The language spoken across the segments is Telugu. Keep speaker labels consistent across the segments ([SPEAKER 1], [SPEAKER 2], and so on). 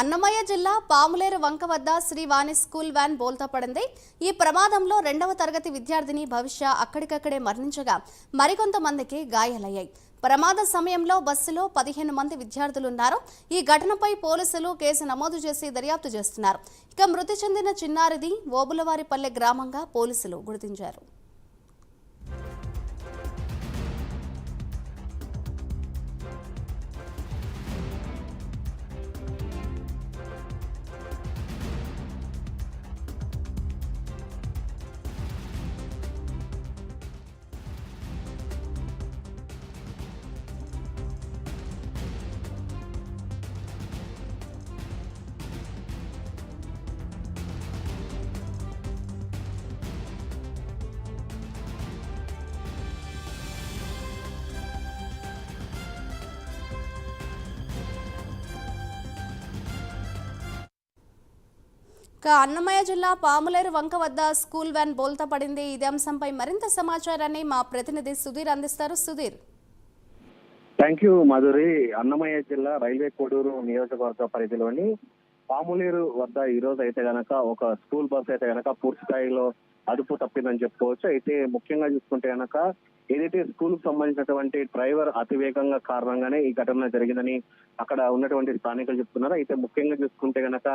[SPEAKER 1] అన్నమయ్య జిల్లా పాములేరు వంక వద్ద శ్రీవాణి స్కూల్ వ్యాన్ బోల్తా పడింది. ఈ ప్రమాదంలో రెండవ తరగతి విద్యార్థిని భవిష్య అక్కడికక్కడే మరణించగా మరికొంతమందికి గాయాలయ్యాయి. ప్రమాద సమయంలో బస్సులో పదిహేను మంది విద్యార్థులున్నారు. ఈ ఘటనపై పోలీసులు కేసు నమోదు చేసి దర్యాప్తు చేస్తున్నారు. ఇక మృతి చెందిన చిన్నారిది ఓబులవారిపల్లె గ్రామంగా పోలీసులు గుర్తించారు. ఇక అన్నమయ్య జిల్లా పాములేరు వంక వద్ద స్కూల్ వ్యాన్ బోల్తా పడింది. ఇదే అంశంపై మరింత సమాచారాన్ని మా ప్రతినిధి సుధీర్ అందిస్తారు. Sudheer.
[SPEAKER 2] Thank you Madhuri. Annamayya జిల్లా రైల్వే కోడూరు నియోజకవర్గ పరిధిలోని పాములేరు వద్ద ఈ రోజు అయితే గనక ఒక స్కూల్ బస్ అయితే గనక పూర్తి స్థాయిలో అదుపు తప్పిందని చెప్పుకోవచ్చు. అయితే ముఖ్యంగా చూసుకుంటే గనక ఏదైతే స్కూల్కు సంబంధించినటువంటి డ్రైవర్ అతివేగంగా కారణంగానే ఈ ఘటన జరిగిందని అక్కడ ఉన్నటువంటి స్థానికులు చెప్తున్నారు. అయితే ముఖ్యంగా చూసుకుంటే గనక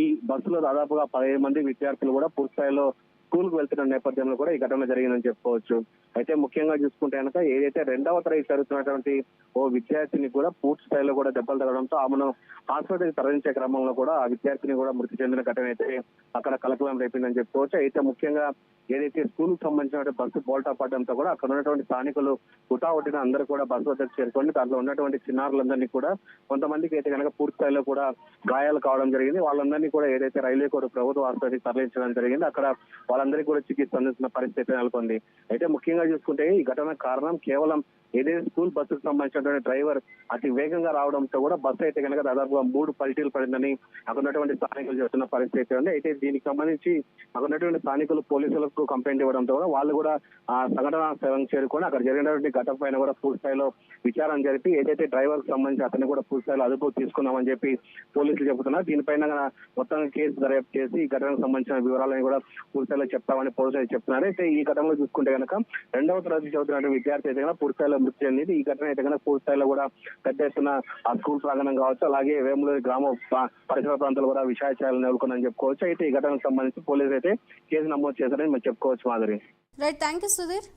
[SPEAKER 2] ఈ బస్సులో దాదాపుగా పదిహేను మంది విద్యార్థులు కూడా పూర్తి స్థాయిలో స్కూల్కు వెళ్తున్న నేపథ్యంలో కూడా ఈ ఘటన జరిగిందని చెప్పుకోవచ్చు. అయితే ముఖ్యంగా చూసుకుంటే కనుక ఏదైతే రెండవ తరగతి చదువుతున్నటువంటి ఓ విద్యార్థిని కూడా పూర్తి స్థాయిలో కూడా దెబ్బలు తగడంతో ఆమెను హాస్పిటల్ తరలించే క్రమంలో కూడా ఆ విద్యార్థిని కూడా మృతి చెందిన ఘటన అయితే అక్కడ కలకలం రేపిందని చెప్పుకోవచ్చు. అయితే ముఖ్యంగా ఏదైతే స్కూల్కు సంబంధించిన బస్సు బోల్టా పడడంతో కూడా అక్కడ ఉన్నటువంటి స్థానికులు హుటాహుటిన అందరూ కూడా బస్సు వద్దకు చేరుకొని దాంట్లో ఉన్నటువంటి చిన్నారులందరినీ కూడా కొంతమందికి అయితే కనుక పూర్తి స్థాయిలో కూడా గాయాలు కావడం జరిగింది. వాళ్ళందరినీ కూడా ఏదైతే రైల్వే కోడ్ ప్రభుత్వ ఆసుపత్రికి తరలించడం జరిగింది. అక్కడ వాళ్ళ వాళ్ళందరికీ కూడా చికిత్స అందిస్తున్న పరిస్థితి నెలకొంది. అయితే ముఖ్యంగా చూసుకుంటే ఈ ఘటన కారణం కేవలం ఏదైతే స్కూల్ బస్సుకు సంబంధించినటువంటి డ్రైవర్ అతి వేగంగా రావడంతో కూడా బస్సు అయితే కనుక దాదాపుగా మూడు పల్టీలు పడిందని అక్కడ ఉన్నటువంటి స్థానికులు చెప్తున్న పరిస్థితి ఉంది. అయితే దీనికి సంబంధించి అక్కడ ఉన్నటువంటి స్థానికులు పోలీసులకు కంప్లైంట్ ఇవ్వడంతో కూడా వాళ్ళు కూడా ఆ సంఘటన స్థలం చేరుకొని అక్కడ జరిగినటువంటి ఘటన పైన కూడా పూర్తి స్థాయిలో విచారణ జరిపి ఏదైతే డ్రైవర్కు సంబంధించి అతన్ని కూడా పూర్తి స్థాయిలో అదుపు తీసుకున్నామని చెప్పి పోలీసులు చెబుతున్నారు. దీనిపైన మొత్తం కేసు దర్యాప్తు చేసి ఈ ఘటనకు సంబంధించిన వివరాలను కూడా పూర్తి స్థాయిలో చెప్తామని పోలీసులు చెప్తున్నారు. అయితే ఈ ఘటనలో చూసుకుంటే కనుక రెండవ తరగతి చదువుతున్న విద్యార్థి అయితే కనుక పూర్తిస్థాయిలో మృతి చెందింది. ఈ ఘటన అయితే కనుక పూర్తిస్థాయిలో కూడా పెద్ద ఎత్తున ఆ స్కూల్ ప్రాంగణం కావచ్చు అలాగే వేములూరు గ్రామ పరిసర ప్రాంతాలు కూడా విషయాచారాలు నెలకొందని చెప్పుకోవచ్చు. అయితే ఈ ఘటనకు సంబంధించి పోలీసులు అయితే కేసు నమోదు చేశారని మనం చెప్పుకోవచ్చు Madhuri.
[SPEAKER 1] Right thank you Sudheer.